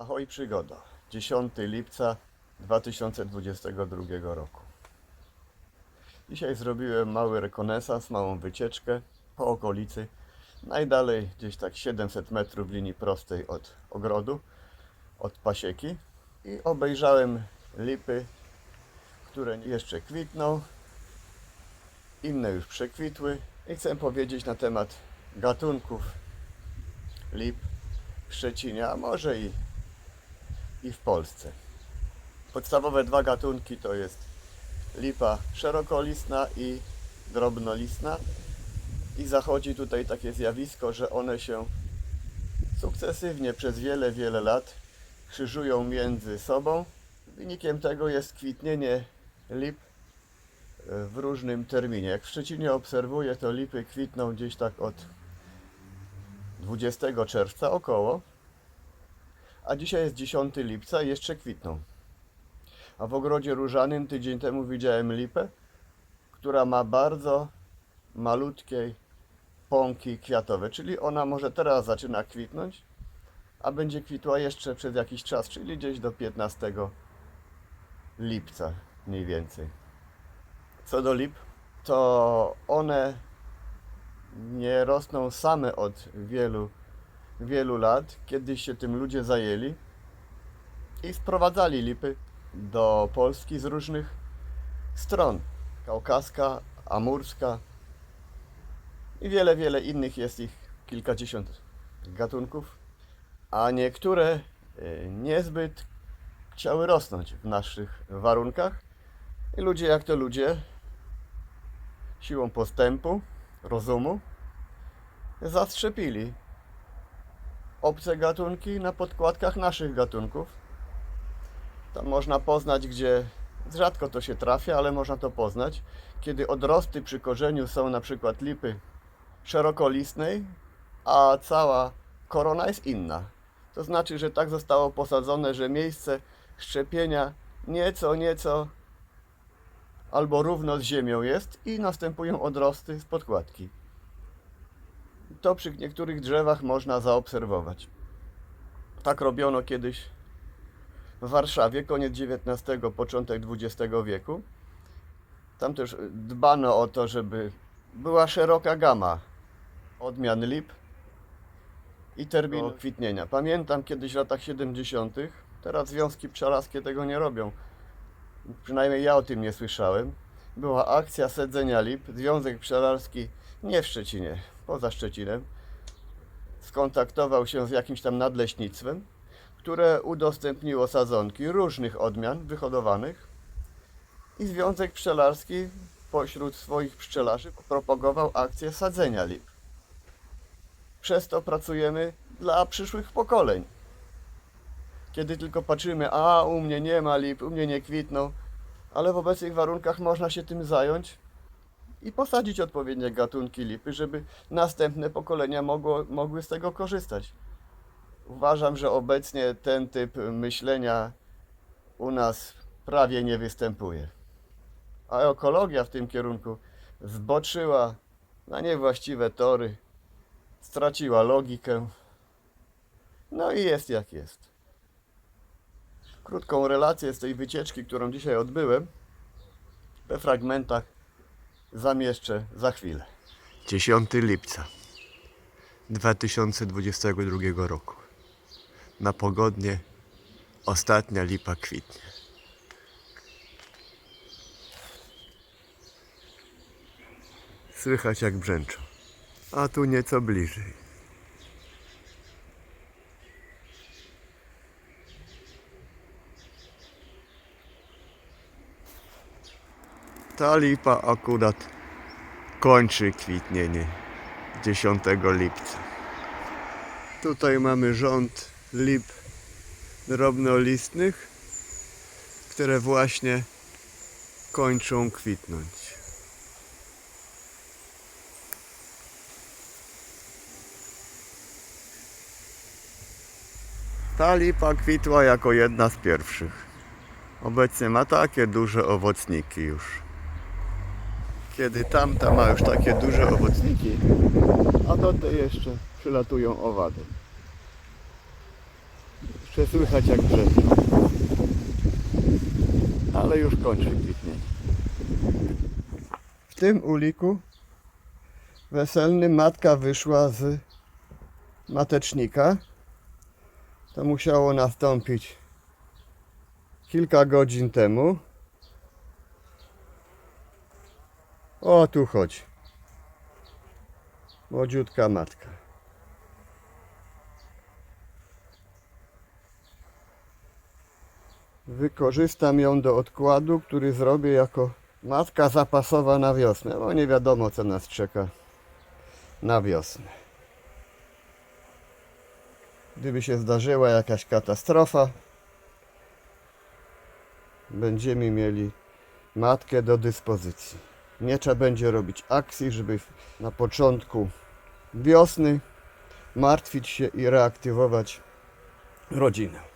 Ahoj przygoda. 10 lipca 2022 roku. Dzisiaj zrobiłem mały rekonesans, małą wycieczkę po okolicy. Najdalej gdzieś tak 700 metrów linii prostej od ogrodu, od pasieki. I obejrzałem lipy, które jeszcze kwitną. Inne już przekwitły. I chcę powiedzieć na temat gatunków lip w Szczecinie, a może i, i w Polsce. Podstawowe dwa gatunki to jest lipa szerokolistna i drobnolistna. I zachodzi tutaj takie zjawisko, że one się sukcesywnie przez wiele, wiele lat krzyżują między sobą. Wynikiem tego jest kwitnienie lip e, w różnym terminie. Jak w Szczecinie obserwuję, to lipy kwitną gdzieś tak od 20 czerwca około, a dzisiaj jest 10 lipca i jeszcze kwitną. A w ogrodzie różanym tydzień temu widziałem lipę, która ma bardzo malutkie pąki kwiatowe, czyli ona może teraz zaczyna kwitnąć, a będzie kwitła jeszcze przez jakiś czas, czyli gdzieś do 15 lipca mniej więcej. Co do lip, to one nie rosną same od wielu, wielu lat. Kiedyś się tym ludzie zajęli i sprowadzali lipy do Polski z różnych stron. Kaukaska, Amurska i wiele, wiele innych jest ich kilkadziesiąt gatunków, a niektóre e, niezbyt chciały rosnąć w naszych warunkach. I ludzie jak to ludzie, siłą postępu, rozumu, zastrzepili obce gatunki na podkładkach naszych gatunków. Tam można poznać, gdzie rzadko to się trafia, ale można to poznać, kiedy odrosty przy korzeniu są na przykład lipy szerokolistnej, a cała korona jest inna. To znaczy, że tak zostało posadzone, że miejsce szczepienia nieco, nieco albo równo z ziemią jest i następują odrosty z podkładki. To przy niektórych drzewach można zaobserwować. Tak robiono kiedyś w Warszawie, koniec XIX, początek XX wieku. Tam też dbano o to, żeby była szeroka gama odmian lip i terminu kwitnienia. Pamiętam kiedyś w latach 70., teraz związki pszczelarskie tego nie robią. Przynajmniej ja o tym nie słyszałem. Była akcja sedzenia lip. Związek Pszczelarski nie w Szczecinie, poza Szczecinem, skontaktował się z jakimś tam nadleśnictwem, które udostępniło sadzonki różnych odmian wyhodowanych i Związek Pszczelarski pośród swoich pszczelarzy propagował akcję sadzenia lip. Przez to pracujemy dla przyszłych pokoleń. Kiedy tylko patrzymy, a u mnie nie ma lip, u mnie nie kwitną, ale w obecnych warunkach można się tym zająć i posadzić odpowiednie gatunki lipy, żeby następne pokolenia mogło, mogły z tego korzystać. Uważam, że obecnie ten typ myślenia u nas prawie nie występuje. A ekologia w tym kierunku zboczyła na niewłaściwe tory, straciła logikę. No i jest jak jest. Krótką relację z tej wycieczki, którą dzisiaj odbyłem, we fragmentach zamieszczę za chwilę. 10 lipca 2022 roku. Na pogodnie ostatnia lipa kwitnie. Słychać jak brzęczą. A tu nieco bliżej. Ta lipa akurat kończy kwitnienie 10 lipca. Tutaj mamy rząd lip drobnolistnych, które właśnie kończą kwitnąć. Ta lipa kwitła jako jedna z pierwszych. Obecnie ma takie duże owocniki już kiedy tamta ma już takie duże owocniki, a do tej jeszcze przylatują owady. Jeszcze słychać jak brzęczą. Ale już kończy kwitnienie. W tym uliku weselnym matka wyszła z matecznika. To musiało nastąpić kilka godzin temu. O, tu chodzi. Młodziutka matka. Wykorzystam ją do odkładu, który zrobię jako matka zapasowa na wiosnę, bo nie wiadomo co nas czeka na wiosnę. Gdyby się zdarzyła jakaś katastrofa, będziemy mieli matkę do dyspozycji. Nie trzeba będzie robić akcji, żeby na początku wiosny martwić się i reaktywować rodzinę.